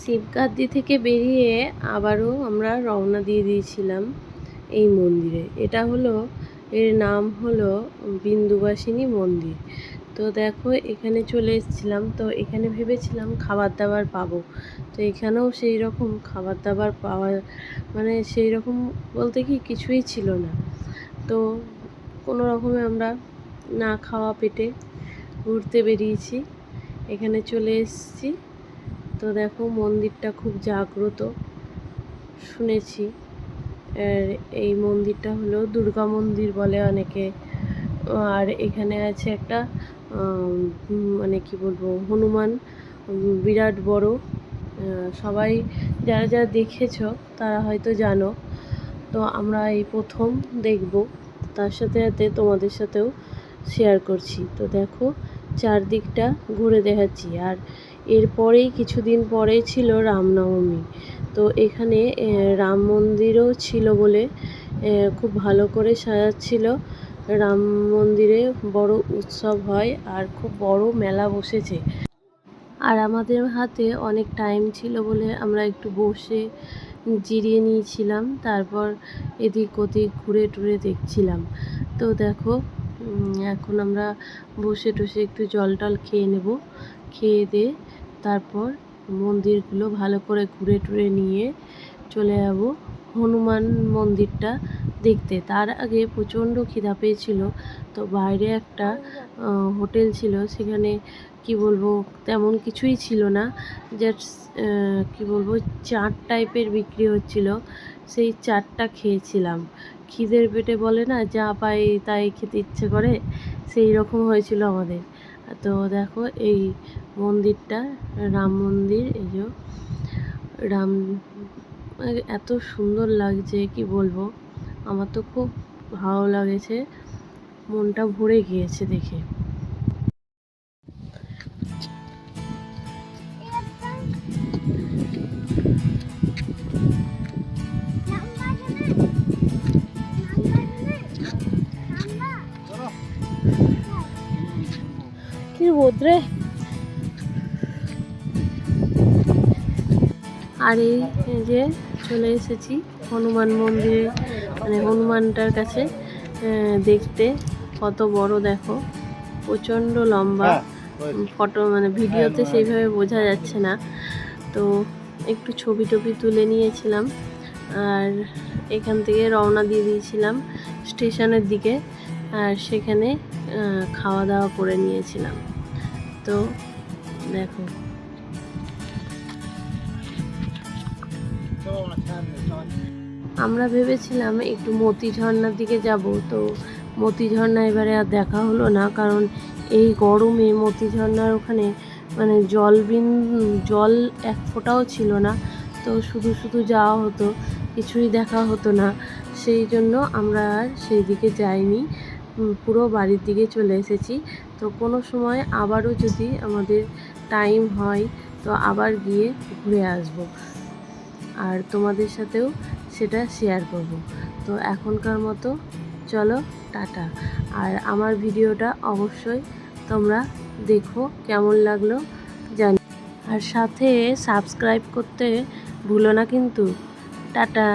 শিবগাদ্দি থেকে বেরিয়ে আবারও আমরা রওনা দিয়ে দিয়েছিলাম এই মন্দিরে। এটা হলো, এর নাম হলো বিন্দুবাসিনী মন্দির। তো দেখো, এখানে চলে এসেছিলাম। তো এখানে ভেবেছিলাম খাবার দাবার পাবো। তো এখানেও সেই রকম খাবার দাবার পাওয়া মানে সেই রকম বলতে কি কিছুই ছিল না। তো কোনো রকমে আমরা না খাওয়া পেটে ঘুরতে বেরিয়েছি। এখানে চলে এসেছি। তো দেখো মন্দিরটা খুব জাগ্রত, শুনেছি। আর এই মন্দিরটা হলো দুর্গা মন্দির বলে অনেকে। আর এখানে আছে একটা মানে কি বলব, হনুমান বিরাট বড়। সবাই যারা যারা দেখেছ তারা হয়তো জানো। তো আমরা এই প্রথম দেখব, তার সাথে সাথে তোমাদের সাথেও শেয়ার করছি। তো দেখো চারদিকটা ঘুরে দেখাচ্ছি। আর এরপরেই কিছুদিন পরেই ছিল রামনবমী। তো এখানে রাম মন্দিরও ছিল বলে খুব ভালো করে সাজাচ্ছিল। রাম মন্দিরে বড় উৎসব হয় আর খুব বড় মেলা বসেছে। আর আমাদের হাতে অনেক টাইম ছিল বলে আমরা একটু বসে জিরিয়ে নিয়েছিলাম, তারপর এদিক ওদিক ঘুরে টুরে দেখছিলাম। তো দেখো এখন আমরা বসে টসে একটু জল টল খেয়ে নেব। খেয়ে দিয়ে তারপর মন্দিরগুলো ভালো করে ঘুরে টুরে নিয়ে চলে যাব হনুমান মন্দিরটা দেখতে। তার আগে প্রচণ্ড খিদা পেয়েছিল, তো বাইরে একটা হোটেল ছিল, সেখানে কি বলব, তেমন কিছুই ছিল না জাস্ট কি বলব, চাট টাইপের বিক্রি হচ্ছিল, সেই চাটটা খেয়েছিলাম। খিদের পেটে বলে না, যা পাই তাই খেতে ইচ্ছে করে সেই রকম হয়েছিল আমাদের। তো দেখো, এই মন্দিরটা রাম মন্দির এই যে রাম এত সুন্দর লাগছে কি বলব? আমার তো খুব ভালো লাগেছে মনটা ভরে গিয়েছে দেখে। কি আর এই যে চলে এসেছি হনুমান মন্দিরে মানে হনুমানটার কাছে দেখতে। কত বড় দেখো প্রচণ্ড লম্বা। ফটো মানে ভিডিওতে সেইভাবে বোঝা যাচ্ছে না। তো একটু ছবি টবি তুলে নিয়েছিলাম। আর এখান থেকে রওনা দিয়ে দিয়েছিলাম স্টেশনের দিকে। আর সেখানে খাওয়া দাওয়া করে নিয়েছিলাম। তো দেখো। আমরা ভেবেছিলাম একটু মতি ঝর্ণার দিকে যাব, তো মতি ঝর্ণা এবারে আর দেখা হলো না, কারণ এই গরমে মতি ঝর্ণার ওখানে মানে জল বিন জল এক ফোঁটাও ছিল না, তো শুধু শুধু যাওয়া হতো, কিছুই দেখা হতো না। সেই জন্য আমরা আর সেই দিকে যাইনি পুরো বাড়ির দিকে চলে এসেছি। তো কোনো সময় আবারও যদি আমাদের টাইম হয়, তো আবার গিয়ে ঘুরে আসব। আর তোমাদের সাথেও সেটা শেয়ার করব। তো এখনকার মতো চলো, টাটা। আর আমার ভিডিওটা অবশ্যই তোমরা দেখো, কেমন লাগল জানি। আর সাথে সাবস্ক্রাইব করতে ভুলো না কিন্তু। টাটা।